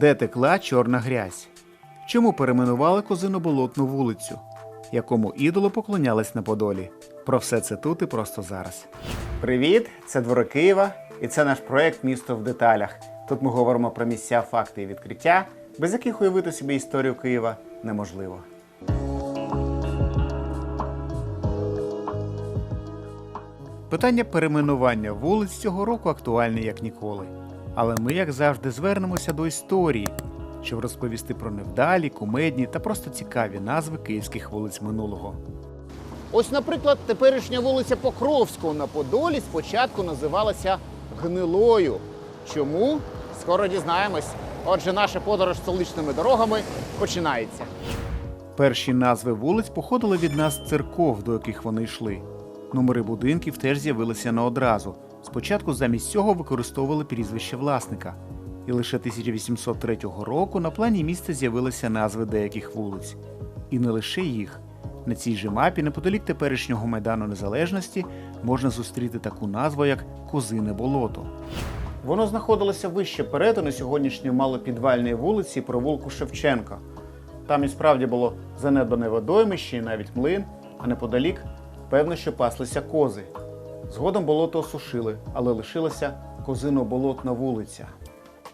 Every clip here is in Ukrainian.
Де текла чорна грязь? Чому перейменували козиноболотну вулицю? Якому ідолу поклонялись на Подолі? Про все це тут і просто зараз. Привіт! Це двори Києва, і це наш проект Місто в деталях. Тут ми говоримо про місця, факти і відкриття, без яких уявити собі історію Києва неможливо. Питання перейменування вулиць цього року актуальне як ніколи. Але ми, як завжди, звернемося до історії, щоб розповісти про невдалі, кумедні та просто цікаві назви київських вулиць минулого. Ось, наприклад, теперішня вулиця Покровського на Подолі спочатку називалася Гнилою. Чому? Скоро дізнаємось. Отже, наша подорож столичними дорогами починається. Перші назви вулиць походили від нас церков, до яких вони йшли. Номери будинків теж з'явилися не одразу. Спочатку замість цього використовували прізвище власника. І лише 1803 року на плані міста з'явилися назви деяких вулиць. І не лише їх. На цій же мапі, неподалік теперішнього майдану Незалежності, можна зустріти таку назву, як Козине болото. Воно знаходилося вище перетину сьогоднішньої малопідвальної вулиці провулку Шевченка. Там і справді було занедбане водоймище і навіть млин, а неподалік певно, що паслися кози. Згодом болото осушили, але лишилася козино-болотна вулиця.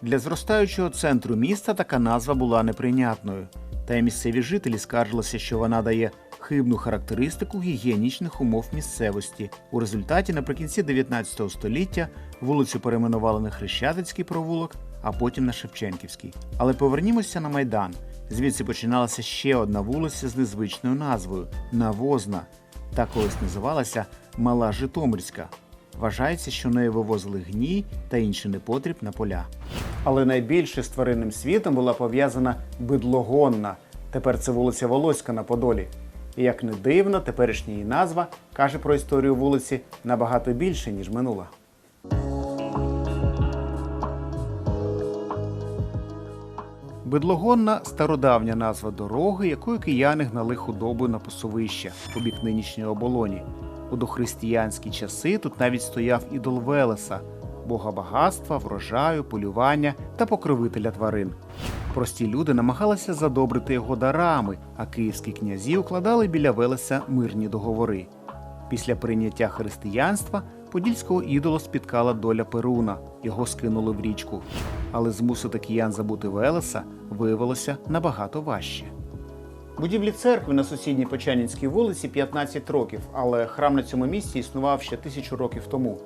Для зростаючого центру міста така назва була неприйнятною, та й місцеві жителі скаржилися, що вона дає хибну характеристику гігієнічних умов місцевості. У результаті наприкінці 19 століття вулицю перейменували на Хрещатицький провулок, а потім на Шевченківський. Але повернімося на майдан. Звідси починалася ще одна вулиця з незвичною назвою Навозна. Та колись називалася Мала Житомирська. Вважається, що нею вивозили гній та інший непотріб на поля. Але найбільше з тваринним світом була пов'язана бидлогонна. Тепер це вулиця Волоська на Подолі. І як не дивно, теперішня її назва каже про історію вулиці набагато більше, ніж минула. Бидлогонна стародавня назва дороги, якою кияни гнали худобу на пасовище у бік нинішньої оболоні. У дохристиянські часи тут навіть стояв ідол Велеса, бога багатства, врожаю, полювання та покровителя тварин. Прості люди намагалися задобрити його дарами, а київські князі укладали біля Велеса мирні договори. Після прийняття християнства подільського ідола спіткала доля Перуна, його скинули в річку. Але змусити киян забути Велеса виявилося набагато важче. Будівлі церкви на сусідній Почанінській вулиці 15 років, але храм на цьому місці існував ще тисячу років тому.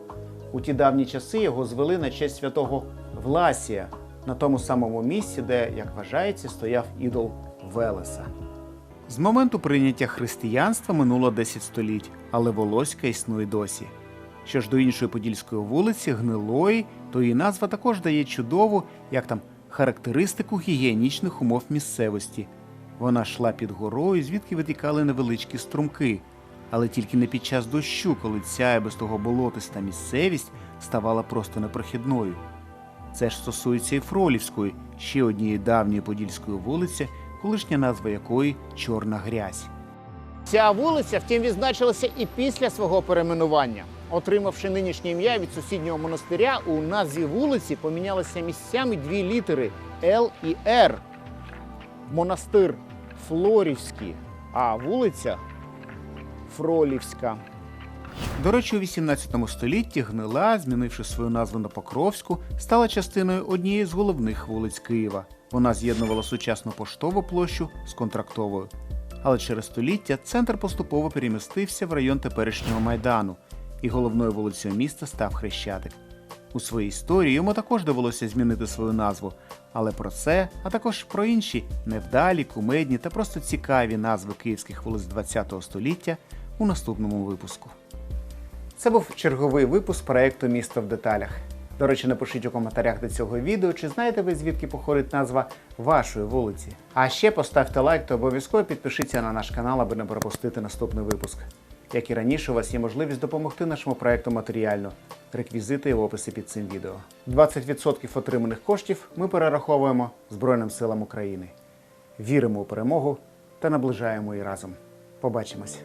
У ті давні часи його звели на честь святого Власія, на тому самому місці, де, як вважається, стояв ідол Велеса. З моменту прийняття християнства минуло 10 століть, але Волоська існує досі. Що ж до іншої подільської вулиці, гнилої, то її назва також дає чудову, як там, характеристику гігієнічних умов місцевості. Вона йшла під горою, звідки витікали невеличкі струмки, але тільки не під час дощу, коли ця і без того болотиста місцевість ставала просто непрохідною. Це ж стосується і Фролівської, ще однієї давньої подільської вулиці, колишня назва якої Чорна грязь. Ця вулиця, втім, відзначилася і після свого перейменування. Отримавши нинішнє ім'я від сусіднього монастиря, у назві вулиці помінялися місцями дві літери Л і Р. Монастир Флорівський, а вулиця Фролівська. До речі, у 18 столітті гнила, змінивши свою назву на Покровську, стала частиною однієї з головних вулиць Києва. Вона з'єднувала сучасну поштову площу з контрактовою. Але через століття центр поступово перемістився в район теперішнього майдану, і головною вулицею міста став Хрещатик. У своїй історії йому також довелося змінити свою назву, але про це, а також про інші невдалі, кумедні та просто цікаві назви київських вулиць ХХ століття у наступному випуску. Це був черговий випуск проекту Місто в деталях. До речі, напишіть у коментарях до цього відео, чи знаєте ви, звідки походить назва вашої вулиці. А ще поставте лайк та обов'язково підпишіться на наш канал, аби не пропустити наступний випуск. Як і раніше, у вас є можливість допомогти нашому проекту матеріально. Реквізити в описі під цим відео. 20% отриманих коштів ми перераховуємо Збройним силам України. Віримо у перемогу та наближаємо її разом. Побачимось!